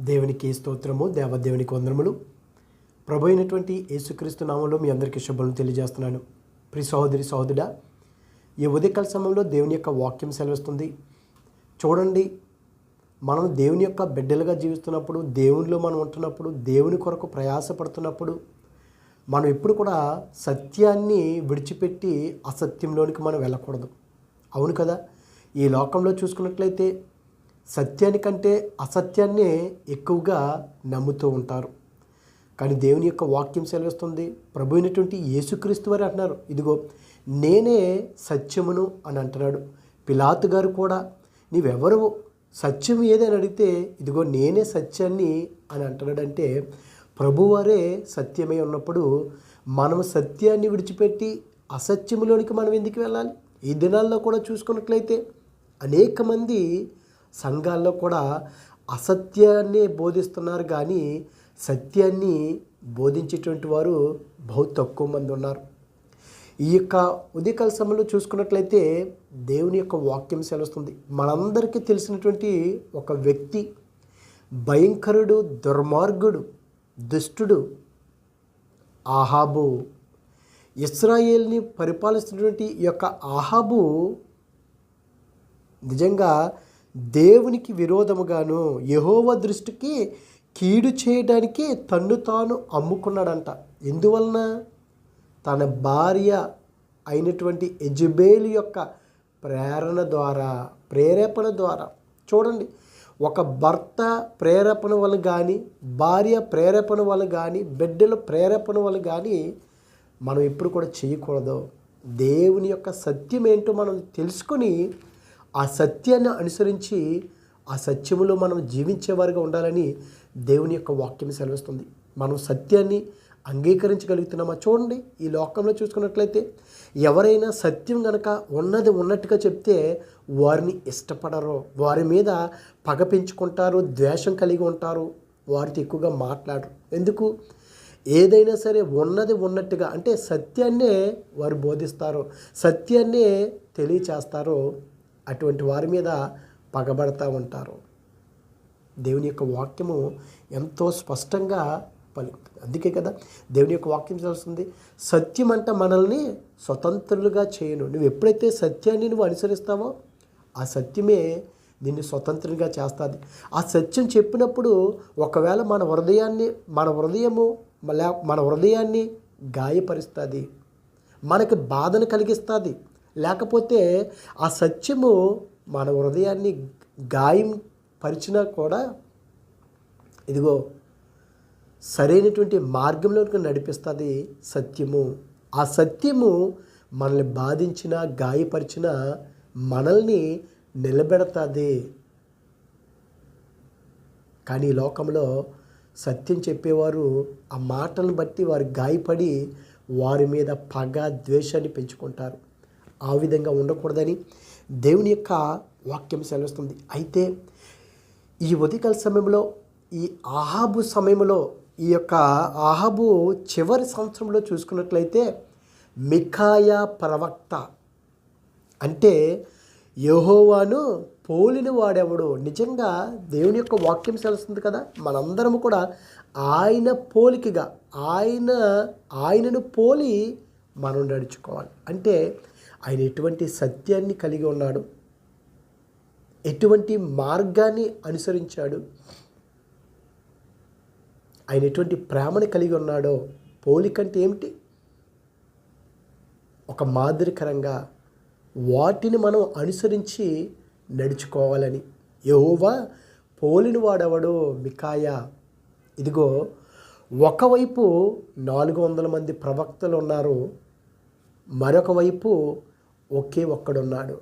దేవునికి స్తోత్రము దేవదేవునికి వందనములు. ప్రభు అయినటువంటి యేసుక్రీస్తు నామంలో మీ అందరికీ శుభ్రం తెలియజేస్తున్నాను. ప్రి సహోదరి సహోదరుడా ఈ ఉదయకాల సమయంలో దేవుని యొక్క వాక్యం సెలవిస్తుంది. చూడండి మనం దేవుని యొక్క బిడ్డలుగా జీవిస్తున్నప్పుడు దేవునిలో మనం ఉంటున్నప్పుడు దేవుని కొరకు ప్రయాసపడుతున్నప్పుడు మనం ఎప్పుడు కూడా సత్యాన్ని విడిచిపెట్టి అసత్యంలోనికి మనం వెళ్ళకూడదు. అవును కదా? ఈ లోకంలో చూసుకున్నట్లయితే సత్యానికంటే అసత్యాన్నే ఎక్కువగా నమ్ముతూ ఉంటారు. కానీ దేవుని యొక్క వాక్యం సెలవిస్తుంది. ప్రభు అయినటువంటి యేసుక్రీస్తు వారు అంటున్నారు. ఇదిగో నేనే సత్యమును అని అంటున్నాడు. పిలాతు గారు కూడా నీవెవరు? సత్యం ఏదని అడిగితే ఇదిగో నేనే సత్యాన్ని అని అంటున్నాడంటే ప్రభువారే సత్యమై ఉన్నప్పుడు మనం సత్యాన్ని విడిచిపెట్టి అసత్యములోనికి మనం ఎందుకు వెళ్ళాలి? ఈ దినాల్లో కూడా చూసుకున్నట్లయితే అనేక మంది సంఘాల్లో కూడా అసత్యాన్ని బోధిస్తున్నారు కానీ సత్యాన్ని బోధించేటువంటి వారు బహు తక్కువ మంది ఉన్నారు. ఈ యొక్క ఉదయకాల సమయంలో చూసుకున్నట్లయితే దేవుని యొక్క వాక్యం సెలవుస్తుంది. మనందరికీ తెలిసినటువంటి ఒక వ్యక్తి భయంకరుడు దుర్మార్గుడు దుష్టుడు ఆహాబు. ఇస్రాయేల్ని పరిపాలిస్తున్నటువంటి ఈ యొక్క ఆహాబు నిజంగా దేవునికి విరోధముగాను యహోవ దృష్టికి కీడు చేయడానికి తన్ను తాను అమ్ముకున్నాడంట. ఎందువలన? తన భార్య అయినటువంటి ఎజుబేలు యొక్క ప్రేరణ ద్వారా ప్రేరేపణ ద్వారా. చూడండి ఒక భర్త ప్రేరేపణ వల్ల కానీ భార్య ప్రేరేపణ వల్ల కానీ బిడ్డల ప్రేరేపణ వల్ల కానీ మనం ఎప్పుడు కూడా చేయకూడదు. దేవుని యొక్క సత్యం ఏంటో మనం తెలుసుకొని ఆ సత్యాన్ని అనుసరించి ఆ సత్యములో మనం జీవించేవారుగా ఉండాలని దేవుని యొక్క వాక్యం సెలవిస్తుంది. మనం సత్యాన్ని అంగీకరించగలుగుతున్నామా? చూడండి ఈ లోకంలో చూసుకున్నట్లయితే ఎవరైనా సత్యం గనక ఉన్నది ఉన్నట్టుగా చెప్తే వారిని ఇష్టపడరు. వారి మీద పగ పెంచుకుంటారు ద్వేషం కలిగి ఉంటారు. వారితో ఎక్కువగా మాట్లాడరు. ఎందుకు? ఏదైనా సరే ఉన్నది ఉన్నట్టుగా అంటే సత్యాన్నే వారు బోధిస్తారు సత్యాన్నే తెలియచేస్తారు. అటువంటి వారి మీద పగబడతా ఉంటారు. దేవుని యొక్క వాక్యము ఎంతో స్పష్టంగా పలుకుతుంది అందుకే కదా దేవుని యొక్క వాక్యం తెలుస్తుంది సత్యం అంట మనల్ని స్వతంత్రులుగా చేయను. నువ్వు ఎప్పుడైతే సత్యాన్ని నువ్వు అనుసరిస్తావో ఆ సత్యమే నిన్ను స్వతంత్రంగా చేస్తుంది. ఆ సత్యం చెప్పినప్పుడు ఒకవేళ మన హృదయాన్ని మన హృదయము మన హృదయాన్ని గాయపరుస్తుంది మనకు బాధను కలిగిస్తుంది లేకపోతే ఆ సత్యము మన హృదయాన్ని గాయం పరిచినా కూడా ఇదిగో సరైనటువంటి మార్గంలోకి నడిపిస్తుంది సత్యము. ఆ సత్యము మనల్ని బాధించిన గాయపరిచిన మనల్ని నిలబెడతాది. కానీ ఈ లోకంలో సత్యం చెప్పేవారు ఆ మాటలను బట్టి వారు గాయపడి వారి మీద పగ ద్వేషాన్ని పెంచుకుంటారు. ఆ విధంగా ఉండకూడదని దేవుని యొక్క వాక్యం సెలవుస్తుంది. అయితే ఈ ఉదయకాల సమయంలో ఈ ఆహాబు సమయంలో ఈ యొక్క ఆహాబు చివరి సంవత్సరంలో చూసుకున్నట్లయితే మిఖాయా ప్రవక్త అంటే యహోవాను పోలిన వాడెవడు. నిజంగా దేవుని యొక్క వాక్యం సెలుస్తుంది కదా. మనందరము కూడా ఆయన పోలికగా ఆయన ఆయనను పోలి మనం నడుచుకోవాలి. అంటే ఆయన ఎటువంటి సత్యాన్ని కలిగి ఉన్నాడు? ఎటువంటి మార్గాన్ని అనుసరించాడు? ఆయన ఎటువంటి ప్రేమను కలిగి ఉన్నాడో? పోలికంటే ఏమిటి? ఒక మాదిరికరంగా వాటిని మనం అనుసరించి నడుచుకోవాలని. యహోవా పోలిన వాడెవడో? మికాయా ఇదిగో ఒకవైపు నాలుగు వందల మంది ప్రవక్తలు ఉన్నారు మరొక వైపు ఒకే ఒక్కడున్నాడు.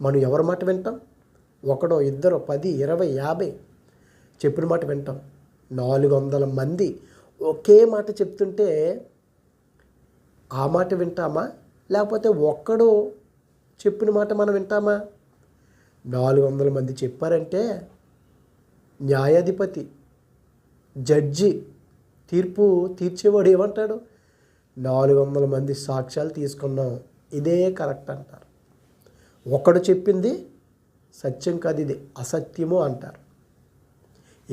మనం ఎవరి మాట వింటాం? ఒకడో ఇద్దరు పది ఇరవై యాభై చెప్పిన మాట వింటాం. నాలుగు వందల మంది ఒకే మాట చెప్తుంటే ఆ మాట వింటామా? లేకపోతే ఒక్కడు చెప్పిన మాట మనం వింటామా? నాలుగు వందల మంది చెప్పారంటే న్యాయాధిపతి జడ్జి తీర్పు తీర్చేవాడు ఏమంటాడు? నాలుగు వందల మంది సాక్ష్యాలు తీసుకున్నాం. ఇదే కరెక్ట్ అంటారు. ఒకడు చెప్పింది సత్యం కాదు ఇది అసత్యము అంటారు.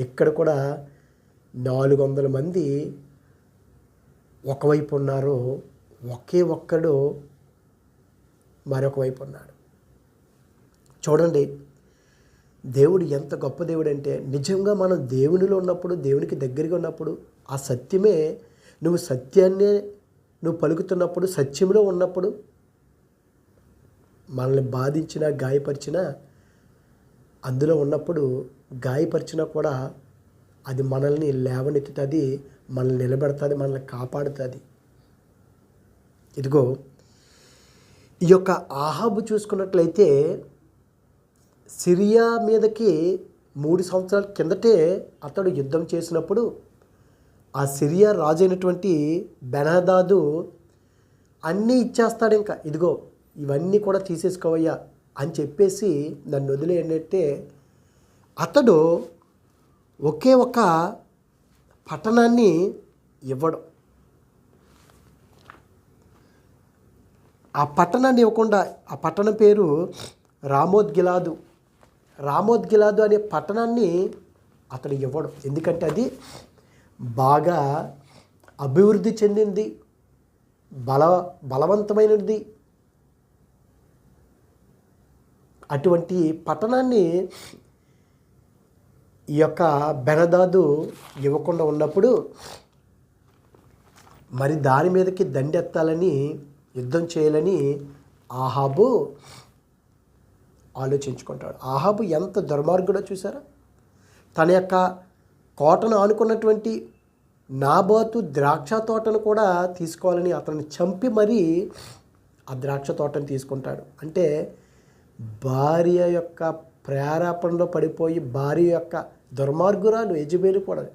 ఇక్కడ కూడా నాలుగు వందల మంది ఒకవైపు ఉన్నారు ఒకే ఒక్కడు మరొక వైపు ఉన్నాడు. చూడండి దేవుడు ఎంత గొప్ప దేవుడు అంటే నిజంగా మనం దేవునిలో ఉన్నప్పుడు దేవునికి దగ్గరగా ఉన్నప్పుడు ఆ సత్యమే నువ్వు సత్యాన్నే నువ్వు పలుకుతున్నప్పుడు సత్యంలో ఉన్నప్పుడు మనల్ని బాధించిన గాయపరిచిన అందులో ఉన్నప్పుడు గాయపరిచినా కూడా అది మనల్ని లేవనెత్తుతుంది మనల్ని నిలబెడుతుంది మనల్ని కాపాడుతుంది. ఇదిగో ఈ యొక్క ఆహాబు చూసుకున్నట్లయితే సిరియా మీదకి మూడు సంవత్సరాల కిందటే అతడు యుద్ధం చేసినప్పుడు ఆ సిరియా రాజు అయినటువంటి బెనహదాదు అన్నీ ఇచ్చేస్తాడు ఇంకా. ఇదిగో ఇవన్నీ కూడా తీసేసుకోవయ్యా అని చెప్పేసి నన్ను వదిలేయంటే అతడు ఒకే ఒక పట్టణాన్ని ఇవ్వడం. ఆ పట్టణాన్ని ఇవ్వకుండా ఆ పట్టణం పేరు రామోద్గిలాదు. రామోద్గిలాదు అనే పట్టణాన్ని అతడు ఇవ్వడం. ఎందుకంటే అది బాగా అభివృద్ధి చెందింది బల బలవంతమైనది అటువంటి పట్టణాన్ని ఈ యొక్క బెనదాదు ఇవ్వకుండా ఉన్నప్పుడు మరి దాని మీదకి దండెత్తాలని యుద్ధం చేయాలని ఆహాబు ఆలోచించుకుంటాడు. ఆహాబు ఎంత దుర్మార్గుడో చూసారా? తన యొక్క కోటను ఆనుకున్నటువంటి నాబాతు ద్రాక్ష తోటను కూడా తీసుకోవాలని అతన్ని చంపి మరీ ఆ ద్రాక్ష తోటను తీసుకుంటాడు. అంటే భార్య యొక్క ప్రేరేపణలో పడిపోయి భార్య యొక్క దుర్మార్గురాలు యజబేలు కూడా.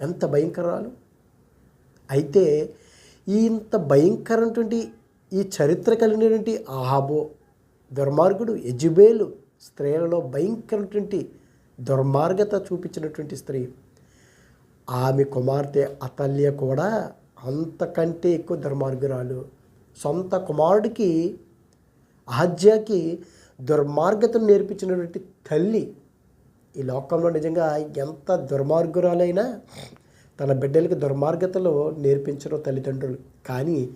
ఎంత భయంకరాలు. అయితే ఈ ఇంత భయంకరమైనటువంటి ఈ చరిత్ర కలిగినటువంటి ఆహాబో దుర్మార్గుడు యజుబేలు స్త్రీలలో భయంకరమైనటువంటి దుర్మార్గత చూపించినటువంటి స్త్రీ. ఆమె కుమార్తె అతల్య కూడా అంతకంటే ఎక్కువ దుర్మార్గురాలు. సొంత కుమారుడికి ఆజ్యాకి దుర్మార్గతను నేర్పించినటువంటి తల్లి ఈ లోకంలో నిజంగా ఎంత దుర్మార్గురాలైనా తన బిడ్డలకి దుర్మార్గతలో నేర్పించరు తల్లిదండ్రులు. కానీ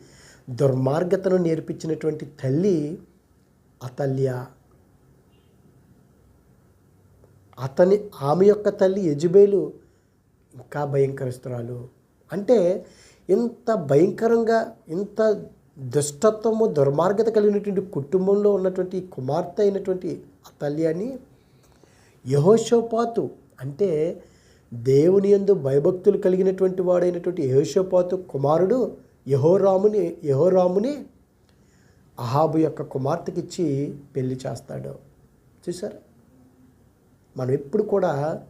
దుర్మార్గతను నేర్పించినటువంటి తల్లి అతల్య. అతని ఆమె యొక్క తల్లి యజుబేలు ఇంకా భయంకరస్తురాలు. అంటే ఇంత భయంకరంగా ఇంత దుష్టత్వము దుర్మార్గత కలిగినటువంటి కుటుంబంలో ఉన్నటువంటి కుమార్తె అయినటువంటి అతల్యాన్ని యహోషోపాతు అంటే దేవుని యందు భయభక్తులు కలిగినటువంటి వాడైనటువంటి యహోషోపాతు కుమారుడు యహోరాముని యహోరాముని అహాబు యొక్క కుమార్తెకిచ్చి పెళ్ళి చేస్తాడు. చూసారు మనం ఎప్పుడు కూడా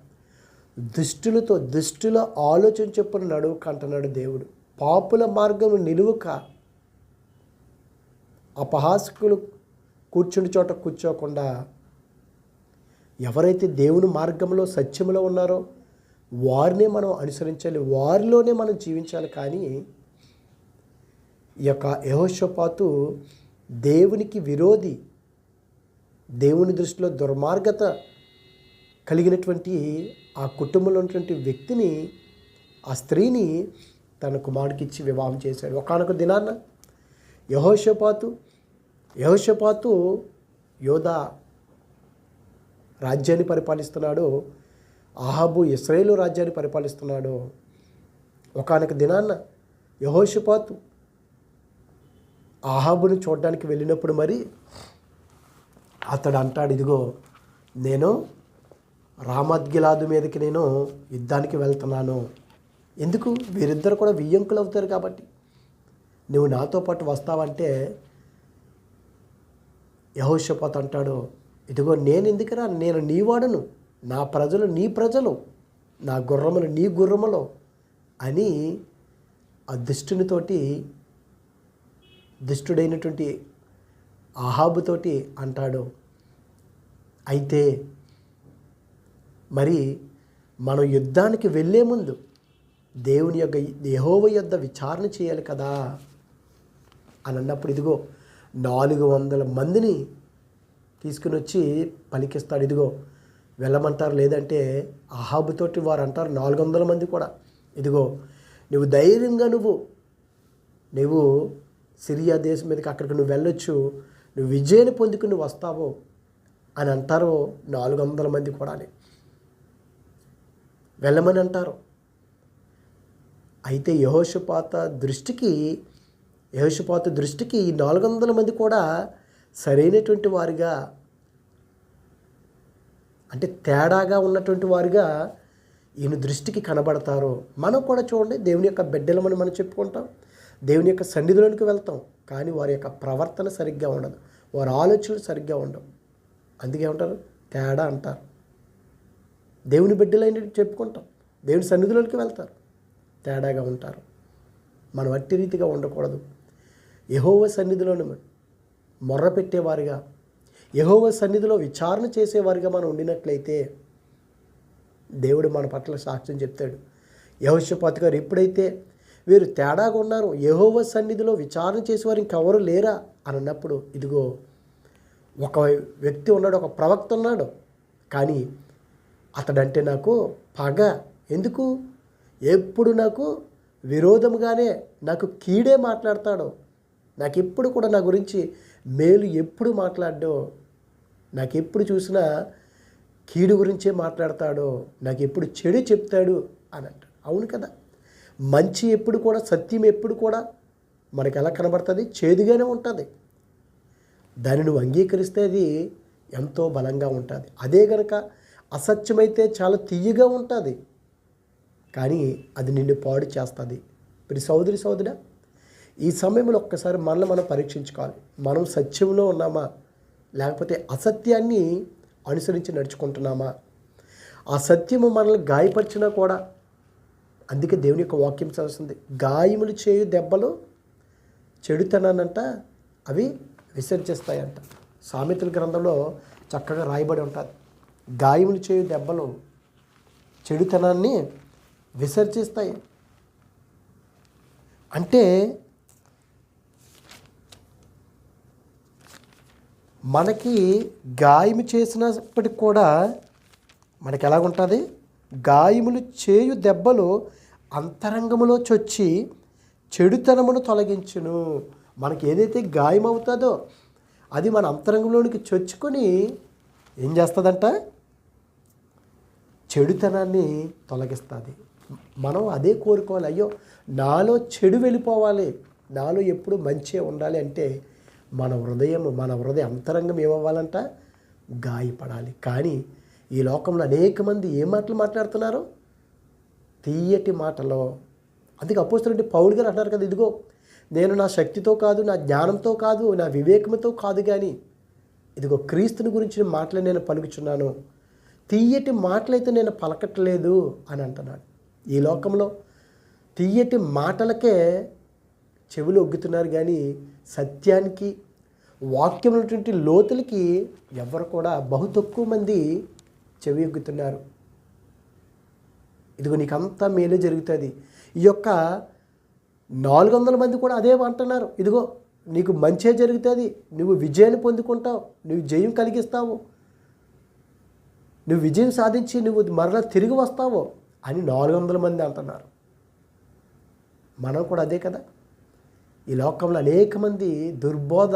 దుష్టులతో దుష్టుల ఆలోచన చెప్పున నడువుక అంటున్నాడు దేవుడు. పాపుల మార్గం నిలువుక అపహాసకులు కూర్చుని చోట కూర్చోకుండా ఎవరైతే దేవుని మార్గంలో సత్యంలో ఉన్నారో వారినే మనం అనుసరించాలి వారిలోనే మనం జీవించాలి. కానీ ఈ యొక్క యహోషపాతు దేవునికి విరోధి దేవుని దృష్టిలో దుర్మార్గత కలిగినటువంటి ఆ కుటుంబంలో ఉన్నటువంటి వ్యక్తిని ఆ స్త్రీని తన కుమారుడికి ఇచ్చి వివాహం చేశాడు. ఒకనొక దినాన్న యహోషపాతు యహోషపాతు యోధా రాజ్యాన్ని పరిపాలిస్తున్నాడు ఆహాబు ఇస్రాయేలు రాజ్యాన్ని పరిపాలిస్తున్నాడు. ఒకనొక దినాన్న యహోషపాతు అహాబుని చూడడానికి వెళ్ళినప్పుడు మరి అతడు అంటాడు ఇదిగో నేను రామద్గిలాదు మీదకి నేను యుద్ధానికి వెళ్తున్నాను. ఎందుకు? వీరిద్దరు కూడా వియ్యంకులు అవుతారు కాబట్టి. నువ్వు నాతో పాటు వస్తావంటే యహోషపాత్ అంటాడు ఇదిగో నేను ఎందుకురా నేను నీ వాడను. నా ప్రజలు నీ ప్రజలు. నా గుర్రములు నీ గుర్రములు అని ఆ దుష్టునితోటి దుష్టుడైనటువంటి ఆహాబుతోటి అంటాడు. అయితే మరి మనం యుద్ధానికి వెళ్ళే ముందు దేవుని యొక్క యహోవ యొద్ద విచారణ చేయాలి కదా? అని అన్నప్పుడు ఇదిగో నాలుగు వందల మందిని తీసుకుని వచ్చి పలికిస్తాడు. ఇదిగో వెళ్ళమంటారు లేదంటే అహాబుతోటి వారు అంటారు నాలుగు వందల మంది కూడా. ఇదిగో నువ్వు ధైర్యంగా నువ్వు నువ్వు సిరియా దేశం మీదకి అక్కడికి నువ్వు వెళ్ళొచ్చు నువ్వు విజయాన్ని పొందుకుని నువ్వు వస్తావు అని అంటారు నాలుగు వందల మంది కూడా వెళ్ళమని అంటారు. అయితే యహోషపాత దృష్టికి యహోషపాత దృష్టికి ఈ నాలుగు వందల మంది కూడా సరైనటువంటి వారిగా అంటే తేడాగా ఉన్నటువంటి వారిగా ఈయన దృష్టికి కనబడతారు. మనం కూడా చూడండి దేవుని యొక్క బిడ్డలమని మనం చెప్పుకుంటాం దేవుని యొక్క సన్నిధిలోనికి వెళ్తాం కానీ వారి యొక్క ప్రవర్తన సరిగ్గా ఉండదు వారి ఆలోచనలు సరిగ్గా ఉండవు. అందుకే ఉంటారు తేడా అంటారు. దేవుని బిడ్డలైన చెప్పుకుంటాం దేవుని సన్నిధిలోనికి వెళ్తారు తేడాగా ఉంటారు. మనం అట్టి రీతిగా ఉండకూడదు. యహోవ సన్నిధిలోని మొర్ర పెట్టేవారుగా యహోవ సన్నిధిలో విచారణ చేసేవారుగా మనం ఉండినట్లయితే దేవుడు మన పట్ల సాక్ష్యం చెప్తాడు. యహోషపాతి గారు ఎప్పుడైతే వీరు తేడాగా ఉన్నారు యహోవ సన్నిధిలో విచారణ చేసేవారు ఇంకెవరు లేరా? అని అన్నప్పుడు ఇదిగో ఒక వ్యక్తి ఉన్నాడు ఒక ప్రవక్త ఉన్నాడు కానీ అతడంటే నాకు పగ. ఎందుకు? ఎప్పుడు నాకు విరోధముగానే నాకు కీడే మాట్లాడతాడు. నాకు ఎప్పుడు కూడా నా గురించి మేలు ఎప్పుడు మాట్లాడో నాకు ఎప్పుడు చూసినా కీడు గురించే మాట్లాడతాడో నాకు ఎప్పుడు చెడు చెప్తాడు అని అంటాడు. అవును కదా? మంచి ఎప్పుడు కూడా సత్యం ఎప్పుడు కూడా మనకు ఎలా కనబడుతుంది? చేదుగానే ఉంటుంది. దాన్ని నువ్వు అంగీకరిస్తే అది ఎంతో బలంగా ఉంటుంది. అదే గనక అసత్యమైతే చాలా తీయగా ఉంటుంది. కానీ అది నిన్ను పాడు చేస్తుంది. మరి సోదరి సోదరా ఈ సమయంలో ఒక్కసారి మనల్ని మనం పరీక్షించుకోవాలి. మనం సత్యంలో ఉన్నామా? లేకపోతే అసత్యాన్ని అనుసరించి నడుచుకుంటున్నామా? ఆ సత్యము మనల్ని గాయపరిచినా కూడా అందుకే దేవుని యొక్క వాక్యం చదువుతుంది. గాయములు చేయు దెబ్బలు చెడుతనానంట అవి విసర్జిస్తాయంట. సామెతల గ్రంథంలో చక్కగా రాయబడి ఉంటుంది. గాయములు చేయు దెబ్బలు చెడుతనాన్ని విసర్జిస్తాయి. అంటే మనకి గాయము చేసినప్పటికి కూడా మనకి ఎలాగుంటుంది? గాయములు చేయు దెబ్బలు అంతరంగములో చొచ్చి చెడుతనమును తొలగించును. మనకి ఏదైతే గాయం అవుతుందో అది మన అంతరంగంలోనికి చొచ్చుకొని ఏం చేస్తుందంట? చెడుతనాన్ని తొలగిస్తుంది. మనం అదే కోరుకోవాలి. అయ్యో నాలో చెడు వెళ్ళిపోవాలి. నాలో ఎప్పుడు మంచి ఉండాలి అంటే మన హృదయం మన హృదయ అంతరంగం ఏమవ్వాలంట? గాయపడాలి. కానీ ఈ లోకంలో అనేక మంది ఏ మాటలు మాట్లాడుతున్నారు? తీయటి మాటలో. అందుకే అపోస్తులంటే పౌరుడు గారు అంటారు కదా ఇదిగో నేను నా శక్తితో కాదు నా జ్ఞానంతో కాదు నా వివేకంతో కాదు కానీ ఇదిగో క్రీస్తుని గురించి మాటలు నేను పలుకుచున్నాను. తీయటి మాటలైతే నేను పలకట్లేదు అని అంటున్నాడు. ఈ లోకంలో తీయటి మాటలకే చెవులు ఒగ్గుతున్నారు కానీ సత్యానికి వాక్యం ఉన్నటువంటి లోతులకి ఎవరు కూడా బహు తక్కువ మంది చెవియొగ్గుతున్నారు. ఇదిగో నీకంతా మేలే జరుగుతుంది. ఈ యొక్క నాలుగు వందల మంది కూడా అదే అంటున్నారు. ఇదిగో నీకు మంచే జరుగుతుంది. నువ్వు విజయాన్ని పొందుకుంటావు. నువ్వు జయం కలిగిస్తావు. నువ్వు విజయం సాధించి నువ్వు మరలా తిరిగి వస్తావు అని నాలుగు వందల మంది అంటున్నారు. మనం కూడా అదే కదా? ఈ లోకంలో అనేక మంది దుర్బోధ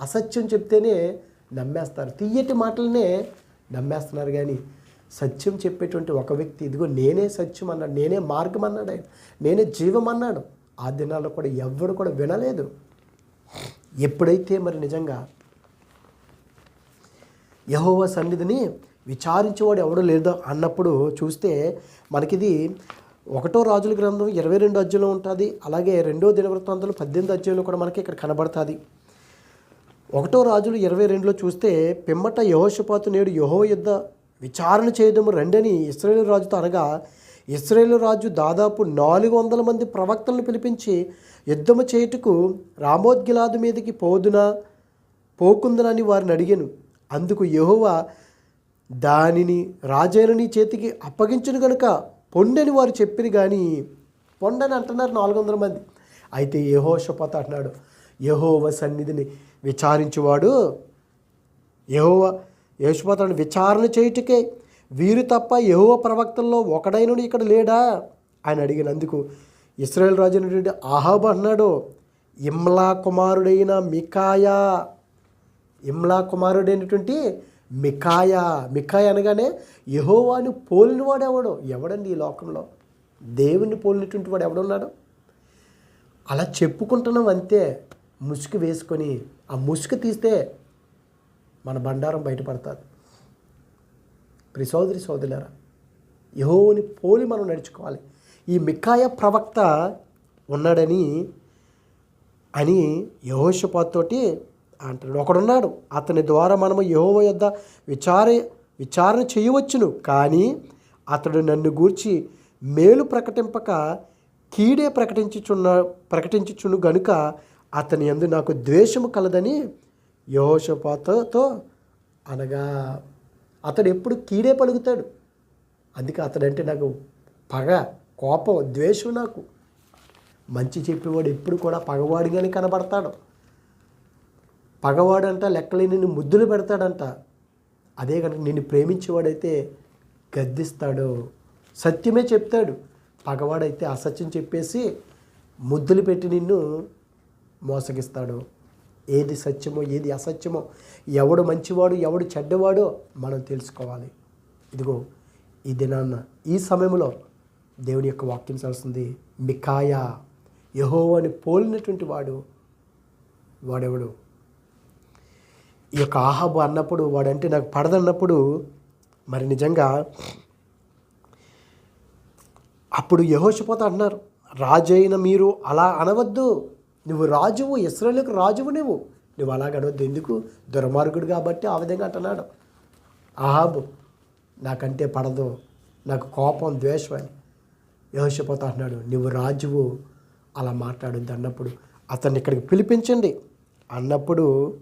అసత్యం చెప్తేనే నమ్మేస్తారు. తీయటి మాటలనే నమ్మేస్తున్నారు కానీ సత్యం చెప్పేటువంటి ఒక వ్యక్తి ఇదిగో నేనే సత్యం అన్నాడు నేనే మార్గం అన్నాడు ఆయన నేనే జీవం అన్నాడు. ఆ దినాల్లో కూడా ఎవ్వడు కూడా వినలేదు. ఎప్పుడైతే మరి నిజంగా యహోవ సన్నిధిని విచారించేవాడు ఎవడో లేదో అన్నప్పుడు చూస్తే మనకిది ఒకటో రాజుల గ్రంథం ఇరవై రెండు అధ్యాయంలో ఉంటుంది. అలాగే రెండో దినవృత్తాంతంలో పద్దెనిమిది అధ్యాయంలో కూడా మనకి ఇక్కడ కనబడుతుంది. ఒకటో రాజులు ఇరవై రెండులో చూస్తే పిమ్మట యహోషపాతు నేడు యహో యుద్ధ విచారణ చేయడము రెండని ఇస్రాయేల్ రాజుతో అనగా ఇస్రాయేల్ రాజు దాదాపు నాలుగు వందల మంది ప్రవక్తలను పిలిపించి యుద్ధము చేయుటకు రామోద్గిలాదు మీదకి పోదునా పోకుందనని వారిని అడిగాను. అందుకు యహోవా దానిని రాజైన నీ చేతికి అప్పగించును గనుక పొండని వారు చెప్పిరు కానీ పొండని అంటున్నారు నాలుగు వందల మంది. అయితే యహోషపత అంటున్నాడు యహోవ సన్నిధిని విచారించువాడు యహోవ యేసుపోతాడు విచారణ చేయుటకే వీరు తప్ప యహోవ ప్రవక్తల్లో ఒకడైనడు ఇక్కడ లేడా? ఆయన అడిగినందుకు ఇస్రాయేల్ రాజు అయినటువంటి ఆహాబ్ అన్నాడు ఇమ్లా కుమారుడైన మికాయా ఇమ్లా కుమారుడైనటువంటి మికాయా మికాయ అనగానే యహోవాని పోలినవాడు ఎవడో? ఎవడండి ఈ లోకంలో? దేవుని పోలినటువంటి వాడు ఎవడున్నాడు అలా చెప్పుకుంటున్నాం అంతే. ముసుగు వేసుకొని ఆ ముసుగు తీస్తే మన బండారం బయటపడుతుంది. ప్రి సోదరి సోదరులారా యహోని పోలి మనం నడుచుకోవాలి. ఈ మికాయ ప్రవక్త ఉన్నాడని అని యహోషపాతోటి అంటున్నాడు. ఒకడున్నాడు అతని ద్వారా మనము యహోవ యొద్ద విచార విచారణ చేయవచ్చును. కానీ అతడు నన్ను గూర్చి మేలు ప్రకటింపక కీడే ప్రకటించుచున్న ప్రకటించుచును గనుక అతని యందు నాకు ద్వేషము కలదని యహోషపాతతో అనగా అతడు ఎప్పుడు కీడే పలుకుతాడు. అందుకే అతడంటే నాకు పగ కోపం ద్వేషం నాకు. మంచి చెప్పేవాడు ఎప్పుడు కూడా పగవాడిగానే కనబడతాడు. పగవాడంట లెక్కలేని నిన్ను ముద్దులు పెడతాడంట. అదే కనుక నిన్ను ప్రేమించేవాడైతే గద్దిస్తాడు. సత్యమే చెప్తాడు. పగవాడైతే అసత్యం చెప్పేసి ముద్దులు పెట్టి నిన్ను మోసగిస్తాడు. ఏది సత్యమో ఏది అసత్యమో ఎవడు మంచివాడు ఎవడు చెడ్డవాడో మనం తెలుసుకోవాలి. ఇదిగో ఈ దినాన్న ఈ సమయంలో దేవుని యొక్క వాక్యం చేస్తుంది మికాయ యహోవాని పోలినటువంటి వాడు వాడెవడు? ఈ యొక్క ఆహాబు అన్నప్పుడు వాడంటే నాకు పడదన్నప్పుడు మరి నిజంగా అప్పుడు యహోషపోత అంటున్నారు రాజు అయిన మీరు అలా అనవద్దు. నువ్వు రాజువు ఇస్రాయలకు రాజువు నువ్వు. నువ్వు అలాగ అనవద్దు. ఎందుకు? దుర్మార్గుడు కాబట్టి ఆ విధంగా అంటున్నాడు. ఆహాబు నాకంటే పడదు. నాకు కోపం ద్వేషం అని యహోషపోత అంటున్నాడు. నువ్వు రాజువు అలా మాట్లాడొద్దు అన్నప్పుడు అతన్ని ఇక్కడికి పిలిపించండి. అన్నప్పుడు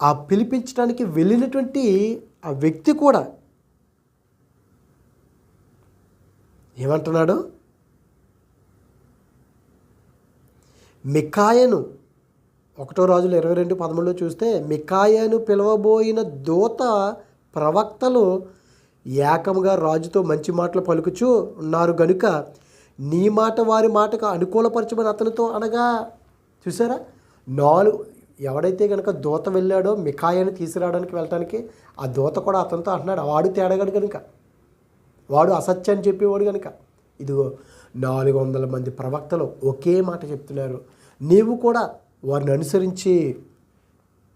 ఆ పిలిపించడానికి వెళ్ళినటువంటి ఆ వ్యక్తి కూడా ఏమంటున్నాడు? మికాయను ఒకటో రాజులు ఇరవై రెండు పదమూడులో చూస్తే మికాయను పిలవబోయిన దూత ప్రవక్తలు ఏకంగా రాజుతో మంచి మాటలు పలుకుచూ ఉన్నారు గనుక నీ మాట వారి మాటకు అనుకూలపరచమని అతనితో అనగా చూసారా? నాలుగు ఎవడైతే కనుక దూత వెళ్ళాడో మిఖాయని తీసుకురావడానికి వెళ్ళటానికి ఆ దూత కూడా అతనితో అంటున్నాడు వాడు తేడగాడు కనుక వాడు అసత్యాన్ని చెప్పేవాడు కనుక ఇదిగో నాలుగు వందల మంది ప్రవక్తలు ఒకే మాట చెప్తున్నారు. నీవు కూడా వారిని అనుసరించి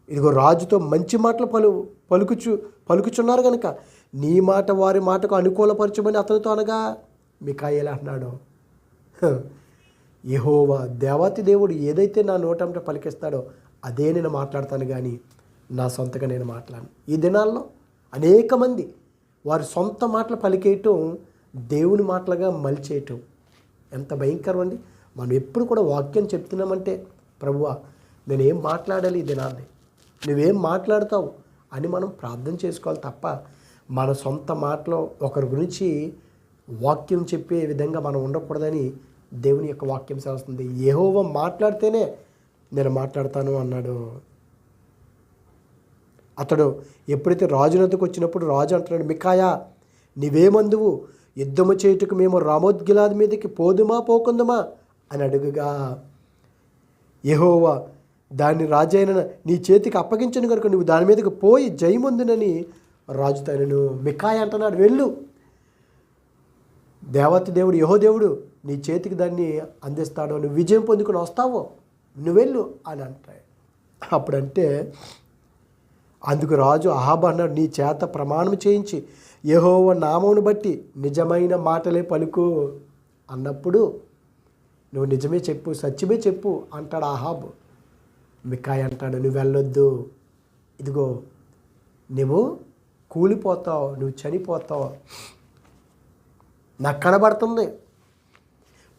ఇదిగో రాజుతో మంచి మాటలు పలు పలుకుచు పలుకుచున్నారు కనుక నీ మాట వారి మాటకు అనుకూలపరచమని అతనితో అనగా మికాయేలు అంటున్నాడు. యహోవా దేవాతి దేవుడు ఏదైతే నా నోటంట పలికిస్తాడో అదే నేను మాట్లాడతాను కానీ నా సొంతగా నేను మాట్లాడను. ఈ దినాల్లో అనేక మంది వారి సొంత మాటలు పలికేయటం దేవుని మాటలుగా మలిచేయటం. ఎంత భయంకరం అండి. మనం ఎప్పుడు కూడా వాక్యం చెప్తున్నామంటే ప్రభువా నేనేం మాట్లాడాలి ఈ దినాన్ని? నువ్వేం మాట్లాడతావు? అని మనం ప్రార్థన చేసుకోవాలి తప్ప మన సొంత మాటలో ఒకరి గురించి వాక్యం చెప్పే విధంగా మనం ఉండకూడదని దేవుని యొక్క వాక్యం చేస్తుంది ఏహోవ మాట్లాడితేనే నేను మాట్లాడతాను అన్నాడు. అతడు ఎప్పుడైతే రాజునద్దకు వచ్చినప్పుడు రాజు అంటున్నాడు మికాయా నీవేమందువు? యుద్ధము చేయుటకు మేము రామోద్గిలాది మీదకి పోదుమా పోకుందమా? అని అడుగుగా యెహోవా దాన్ని రాజైన నీ చేతికి అప్పగించను కనుక నువ్వు దాని మీదకి పోయి జయముందునని రాజు తనను మికాయ అంటున్నాడు వెళ్ళు. దేవత దేవుడు యహో దేవుడు నీ చేతికి దాన్ని అందిస్తాడు నువ్వు విజయం పొందుకుని వస్తావో నువ్వెళ్ళు అని అంటాడు. అప్పుడంటే అందుకు రాజు అహాబ అన్నాడు నీ చేత ప్రమాణం చేయించి యహోవ నామమును బట్టి నిజమైన మాటలే పలుకు అన్నప్పుడు నువ్వు నిజమే చెప్పు సత్యమే చెప్పు అంటాడు ఆహాబు మికాయ్ అంటాడు నువ్వు వెళ్ళొద్దు. ఇదిగో నువ్వు కూలిపోతావు నువ్వు చనిపోతావు. నాకు కనబడుతుంది.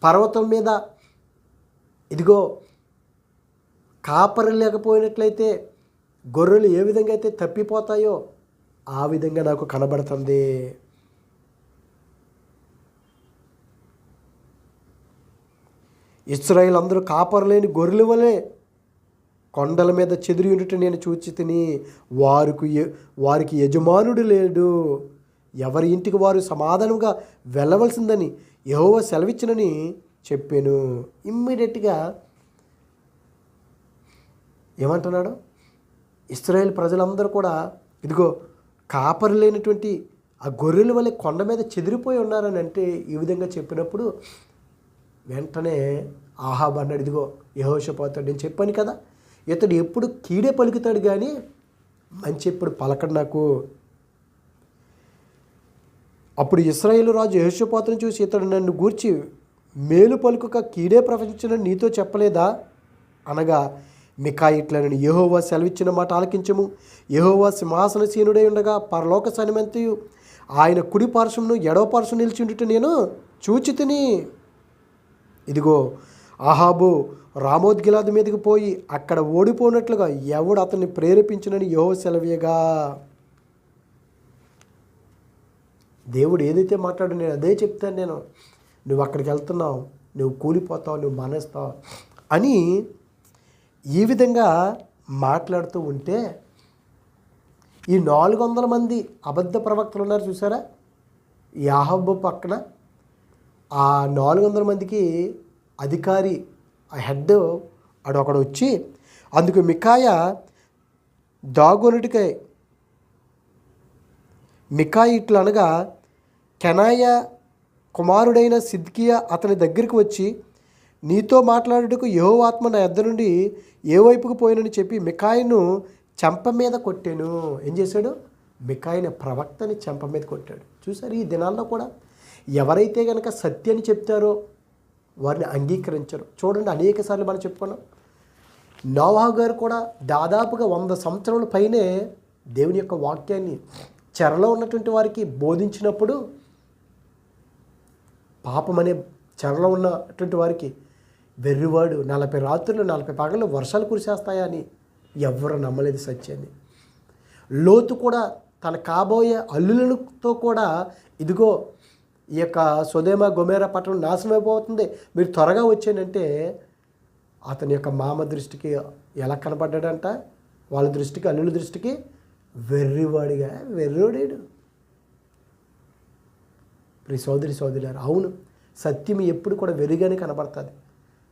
పర్వతం మీద ఇదిగో కాపరి లేకపోయినట్లయితే గొర్రెలు ఏ విధంగా అయితే తప్పిపోతాయో ఆ విధంగా నాకు కనబడుతుంది. ఇస్రాయిల్ అందరూ కాపరు లేని గొర్రెల వలె కొండల మీద చెదిరి ఉండుట నేను చూచి తిని వారికి వారికి యజమానుడు లేడు. ఎవరి ఇంటికి వారు సమాధానంగా వెళ్ళవలసిందని యెహోవా సెలవిచ్చినని చెప్పాను. ఇమ్మీడియట్గా ఏమంటున్నాడు? ఇస్రాయేల్ ప్రజలందరూ కూడా ఇదిగో కాపరి లేనటువంటి ఆ గొర్రెల వల్ల కొండ మీద చెదిరిపోయి ఉన్నారని అంటే ఈ విధంగా చెప్పినప్పుడు వెంటనే ఆహాబ్ అన్నాడు ఇదిగో యహోషపోతాడు నేను చెప్పాను కదా ఇతడు ఎప్పుడు కీడే పలుకుతాడు కానీ మంచి ఎప్పుడు పలకడు నాకు అప్పుడు ఇస్రాయేలు రాజు యహోషపోతను చూసి ఇతడు నన్ను గూర్చి మేలు పలుకుక కీడే ప్రవచించిన నీతో చెప్పలేదా? అనగా మికా ఇట్లనని యహోవా సెలవిచ్చిన మాట ఆలకించము. యహోవా సింహాసనసీనుడై ఉండగా పరలోక సనిమంతయు ఆయన కుడి పార్శ్వమును ఎడవ పార్శ్వం నిలిచిండుట నేను చూచి తిని. ఇదిగో అహాబు రామోద్గిలాద్ మీదకి పోయి అక్కడ ఓడిపోయినట్లుగా ఎవడు అతన్ని ప్రేరేపించినని యహో సెలవీయగా దేవుడు ఏదైతే మాట్లాడు నేను అదే చెప్తాను నేను. నువ్వు అక్కడికి వెళ్తున్నావు నువ్వు కూలిపోతావు నువ్వు మానేస్తావు అని ఈ విధంగా మాట్లాడుతూ ఉంటే ఈ నాలుగు వందల మంది అబద్ధ ప్రవక్తలు ఉన్నారు చూసారా? యాహబ్బు పక్కన ఆ నాలుగు వందల మందికి అధికారి ఆ హెడ్ అడు అక్కడ వచ్చి అందుకు మికాయ దాగోనుటికై మికాయి ఇట్లు అనగా కెనాయ కుమారుడైన సిద్కియా అతని దగ్గరికి వచ్చి నీతో మాట్లాడుటకు యహో ఆత్మ నా ఎద్ద నుండి ఏ వైపుకు పోయినని చెప్పి మికాయిను చెంప మీద కొట్టాను. ఏం చేశాడు? మికాయిన ప్రవక్తని చెంప మీద కొట్టాడు. చూసారు ఈ దినాల్లో కూడా ఎవరైతే కనుక సత్యాన్ని చెప్తారో వారిని అంగీకరించరు. చూడండి అనేక సార్లు మనం చెప్పుకున్నాం. నోవాహు గారు కూడా దాదాపుగా వంద సంవత్సరాల పైనే దేవుని యొక్క వాక్యాన్ని చెరలో ఉన్నటువంటి వారికి బోధించినప్పుడు పాపం అనే చెరలో ఉన్నటువంటి వారికి వెర్రివాడు నలభై రాత్రులు నలభై పగలు వర్షాలు కురిసేస్తాయా అని ఎవరు నమ్మలేదు సత్యాన్ని. లోతు కూడా తన కాబోయే అల్లులతో కూడా ఇదిగో ఈ యొక్క సుదేమ గొమేర పట్టణం నాశనం అయిపోతుంది మీరు త్వరగా వచ్చానంటే అతని యొక్క మామ దృష్టికి ఎలా కనపడ్డాడంట? వాళ్ళ దృష్టికి అల్లుల దృష్టికి వెర్రివాడిగా వెర్రోడాడు ప్రి సోదరి సోదరులారు అవును సత్యం ఎప్పుడు కూడా వెరుగానే కనబడుతుంది.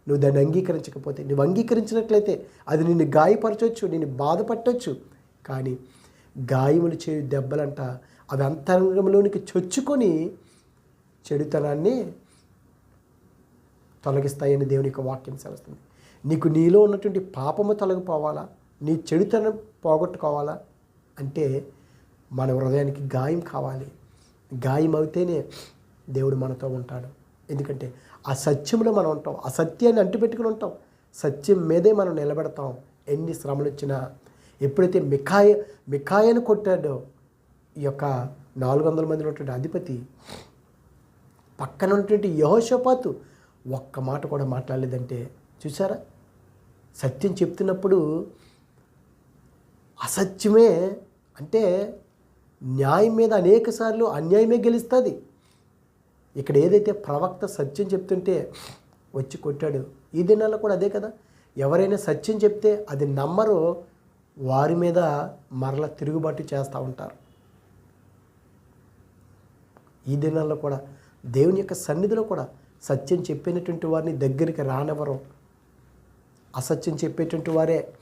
నువ్వు దాన్ని అంగీకరించకపోతే నువ్వు అంగీకరించినట్లయితే అది నిన్ను గాయపరచవచ్చు నిన్ను బాధపట్టవచ్చు కానీ గాయములు చేయు దెబ్బలంట అవి అంతరంగంలోనికి చొచ్చుకొని చెడుతనాన్ని తొలగిస్తాయని దేవుని యొక్క వాక్యం సెలవుస్తుంది. నీకు నీలో ఉన్నటువంటి పాపము తొలగిపోవాలా? నీ చెడుతనం పోగొట్టుకోవాలా? అంటే మన హృదయానికి గాయం కావాలి. గాయం అవుతేనే దేవుడు మనతో ఉంటాడు. ఎందుకంటే ఆ సత్యంలో మనం ఉంటాం. ఆ సత్యాన్ని అంటుపెట్టుకుని ఉంటాం. సత్యం మీదే మనం నిలబెడతాం. ఎన్ని శ్రమలు వచ్చినా ఎప్పుడైతే మిఖాయ మిఖాయను కొట్టాడో ఈ యొక్క నాలుగు వందల మంది ఉన్నటువంటి అధిపతి పక్కన ఉన్నటువంటి యహోషపాతు ఒక్క మాట కూడా మాట్లాడలేదంటే చూసారా సత్యం చెప్తున్నప్పుడు అసత్యమే అంటే న్యాయం మీద అనేక సార్లు అన్యాయమే గెలుస్తుంది. ఇక్కడ ఏదైతే ప్రవక్త సత్యం చెప్తుంటే వచ్చి కొట్టాడు ఈ దినాల్లో కూడా అదే కదా? ఎవరైనా సత్యం చెప్తే అది నమ్మరు వారి మీద మరల తిరుగుబాటు చేస్తూ ఉంటారు. ఈ దినాల్లో కూడా దేవుని యొక్క సన్నిధిలో కూడా సత్యం చెప్పినటువంటి వారిని దగ్గరికి రానివ్వరు. అసత్యం చెప్పేటువంటి వారే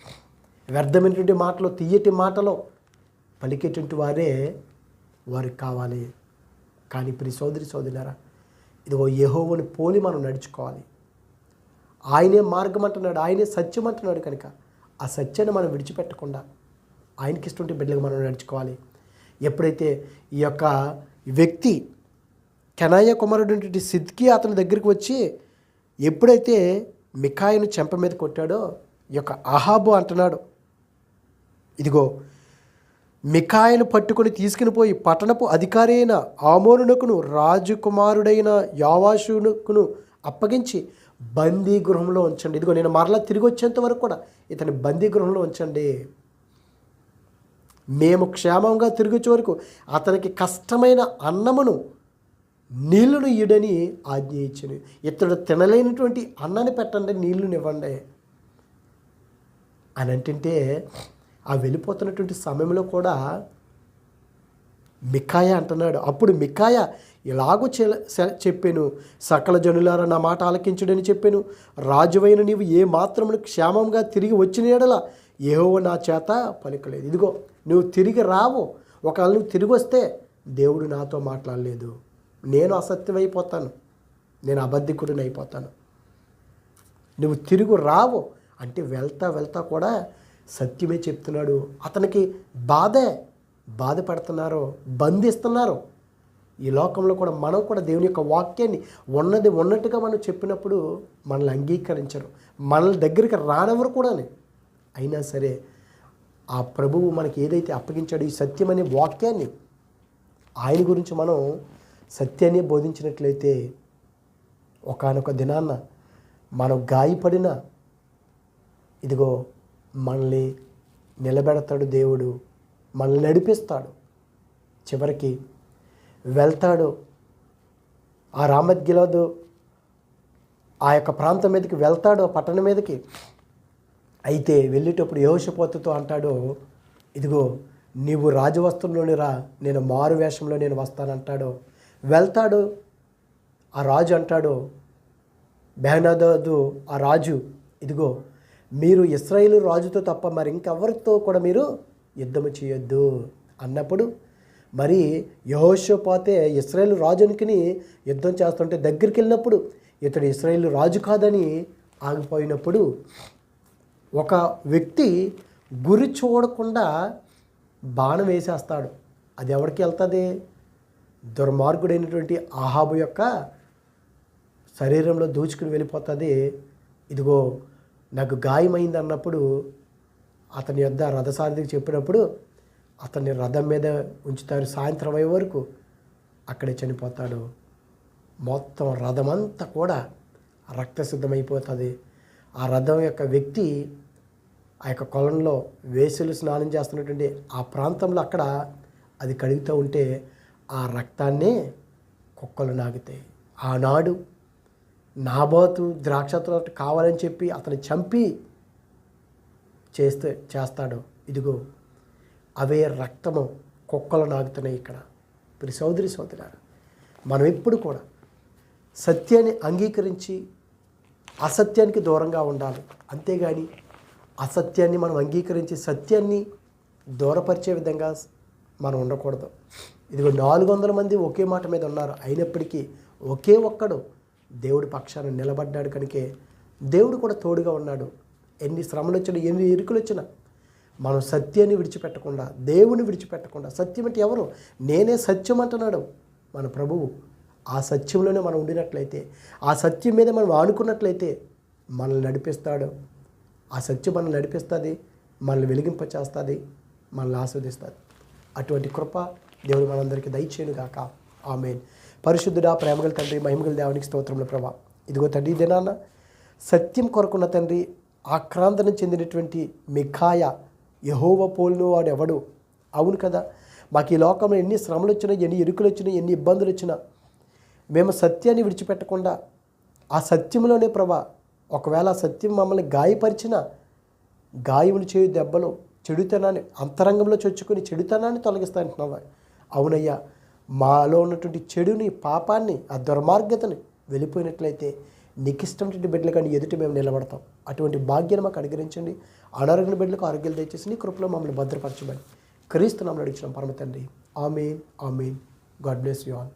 వ్యర్థమైనటువంటి మాటలు తీయటి మాటలు పలికేటువంటి వారే వారికి కావాలి. కానీ ప్రి సోదరి సోదరులారా ఇదిగో యెహోవాని పోలి మనం నడుచుకోవాలి. ఆయనే మార్గం అంటున్నాడు ఆయనే సత్యం అంటున్నాడు కనుక ఆ సత్యాన్ని మనం విడిచిపెట్టకుండా ఆయనకి ఇష్టం బిడ్డలకు మనం నడుచుకోవాలి. ఎప్పుడైతే ఈ యొక్క వ్యక్తి కెనాయ కుమారుడు సిద్కి అతని దగ్గరికి వచ్చి ఎప్పుడైతే మిఖాయిను చెంప మీద కొట్టాడో ఈ యొక్క అహాబు అంటున్నాడు ఇదిగో మికాయను పట్టుకొని తీసుకుని పోయి పట్టణపు అధికారి అయిన ఆమోనునకును రాజకుమారుడైన యావాషునకును అప్పగించి బందీ గృహంలో ఉంచండి. ఇదిగో నేను మరలా తిరిగి వచ్చేంత వరకు కూడా ఇతని బందీ గృహంలో ఉంచండి. మేము క్షేమంగా తిరిగి వచ్చే వరకు అతనికి కష్టమైన అన్నమును నీళ్ళను ఇయ్యడని ఆజ్ఞ ఇతడు తినలేనటువంటి అన్నాన్ని పెట్టండి నీళ్ళునివ్వండి అని అంటుంటే ఆ వెళ్ళిపోతున్నటువంటి సమయంలో కూడా మికాయ అంటున్నాడు. అప్పుడు మికాయ ఇలాగూ చె- చెప్పాను సకల జనులారా నా మాట ఆలకించుడని చెప్పాను. రాజువైన నీవు ఏ మాత్రమును క్షేమంగా తిరిగి వచ్చిన ఎడల ఏవో నా చేత పలుకలేదు. ఇదిగో నువ్వు తిరిగి రావు. ఒకవేళ నువ్వు తిరిగి వస్తే దేవుడు నాతో మాట్లాడలేదు. నేను అసత్యమైపోతాను. నేను అబద్ధికుడిని అయిపోతాను నువ్వు తిరుగు రావు. అంటే వెళ్తా వెళ్తా కూడా సత్యమే చెప్తున్నాడు. అతనికి బాధే. బాధపడుతున్నారు. బంధిస్తున్నారు. ఈ లోకంలో కూడా మనం కూడా దేవుని యొక్క వాక్యాన్ని ఉన్నది ఉన్నట్టుగా మనం చెప్పినప్పుడు మనల్ని అంగీకరించరు. మనల్ని దగ్గరికి రానవరు కూడా అయినా సరే ఆ ప్రభువు మనకి ఏదైతే అప్పగించాడో ఈ సత్యం అనే వాక్యాన్ని ఆయన గురించి మనం సత్యాన్ని బోధించినట్లయితే ఒకానొక దినాన్న మనం గాయపడిన ఇదిగో మనల్ని నిలబెడతాడు దేవుడు మనల్ని నడిపిస్తాడు. చివరికి వెళ్తాడు. ఆ రామద్గిలాదు ఆ యొక్క ప్రాంతం మీదకి వెళ్తాడు ఆ పట్టణం మీదకి. అయితే వెళ్ళేటప్పుడు యోషపోతుతో అంటాడు ఇదిగో నీవు రాజవస్త్రంలోని రా నేను మారు వేషంలో నేను వస్తానంటాడు వెళ్తాడు. ఆ రాజు అంటాడు బెహనాదాదు ఆ రాజు ఇదిగో మీరు ఇస్రాయేలు రాజుతో తప్ప మరి ఇంకెవరితో కూడా మీరు యుద్ధము చేయొద్దు అన్నప్పుడు మరి యహోషోపాతే ఇస్రాయేల్ రాజునికి యుద్ధం చేస్తుంటే దగ్గరికి వెళ్ళినప్పుడు ఇతడు ఇస్రాయేల్ రాజు కాదని ఆగిపోయినప్పుడు ఒక వ్యక్తి గురి చూడకుండా బాణం వేసేస్తాడు. అది ఎవరికి వెళ్తుంది? దుర్మార్గుడైనటువంటి ఆహాబు యొక్క శరీరంలో దూచుకుని వెళ్ళిపోతుంది. ఇదిగో నాకు గాయమైంది అన్నప్పుడు అతని యొద్ద రథసారథికి చెప్పినప్పుడు అతన్ని రథం మీద ఉంచుతారు. సాయంత్రం అయ్యే వరకు అక్కడే చనిపోతాడు. మొత్తం రథమంతా కూడా రక్తసిద్ధమైపోతుంది. ఆ రథం యొక్క వ్యక్తి ఆ యొక్క కొలంలో వేసులు స్నానం చేస్తున్నటువంటి ఆ ప్రాంతంలో అక్కడ అది కడుగుతూ ఉంటే ఆ రక్తాన్నే కుక్కలు నాగుతాయి. ఆనాడు నాబోతు ద్రాక్ష తోట కావాలని చెప్పి అతను చంపి చేస్తే చేస్తాడు. ఇదిగో అవే రక్తము కుక్కలు నాగుతున్నాయి ఇక్కడ. ఇప్పుడు సోదరి సోదరారు మనం ఎప్పుడు కూడా సత్యాన్ని అంగీకరించి అసత్యానికి దూరంగా ఉండాలి. అంతేగాని అసత్యాన్ని మనం అంగీకరించి సత్యాన్ని దూరపరిచే విధంగా మనం ఉండకూడదు. ఇదిగో నాలుగు వందల మంది ఒకే మాట మీద ఉన్నారు. అయినప్పటికీ ఒకే ఒక్కడు దేవుడి పక్షాన నిలబడ్డాడు కనుకే దేవుడు కూడా తోడుగా ఉన్నాడు. ఎన్ని శ్రమలు వచ్చినా ఎన్ని ఇరుకులు వచ్చినా మనం సత్యాన్ని విడిచిపెట్టకుండా దేవుని విడిచిపెట్టకుండా సత్యం అంటే ఎవరు? నేనే సత్యం అంటున్నాడు మన ప్రభువు. ఆ సత్యంలోనే మనం ఉండినట్లయితే ఆ సత్యం మీద మనం ఆనుకున్నట్లయితే మనల్ని నడిపిస్తాడు. ఆ సత్యం మనల్ని నడిపిస్తుంది మనల్ని వెలిగింప చేస్తుంది మనల్ని ఆస్వాదిస్తుంది. అటువంటి కృప దేవుడు మనందరికీ దయచేయను గాక ఆమెన్. పరిశుద్ధుడా ప్రేమగల తండ్రి మహిమగల దేవునికి స్తోత్రంలో ప్రభా. ఇదిగో తండ్రి దినాన సత్యం కొరకున్న తండ్రి ఆక్రాంతన చెందినటువంటి మిఖాయ యహోవ పోల్ను వాడు ఎవడు అవును కదా. మాకు ఈ లోకంలో ఎన్ని శ్రమలు వచ్చినా ఎన్ని ఇరుకులు వచ్చినా ఎన్ని ఇబ్బందులు వచ్చినా మేము సత్యాన్ని విడిచిపెట్టకుండా ఆ సత్యంలోనే ప్రభా ఒకవేళ ఆ సత్యం మమ్మల్ని గాయపరిచిన గాయములు చేయు దెబ్బలు చెడుతనాన్ని అంతరంగంలో చొచ్చుకొని చెడుతనాన్ని తొలగిస్తా అంటున్నావా అవునయ్యా. మాలో ఉన్నటువంటి చెడుని పాపాన్ని ఆ దుర్మార్గతని వెళ్ళిపోయినట్లయితే నికిష్టమైనటువంటి బిడ్డల కానీ ఎదుటి మేము నిలబడతాం. అటువంటి భాగ్యాన్ని మాకు అనుగ్రహించండి. అనారోగ్య బిడ్డలకు ఆరోగ్యాలు దయచేసి నీ కృపలో మమ్మల్ని భద్రపరచమని క్రీస్తు నామలు అడిగిన పరమ తండ్రి. Amen amen. God bless you all.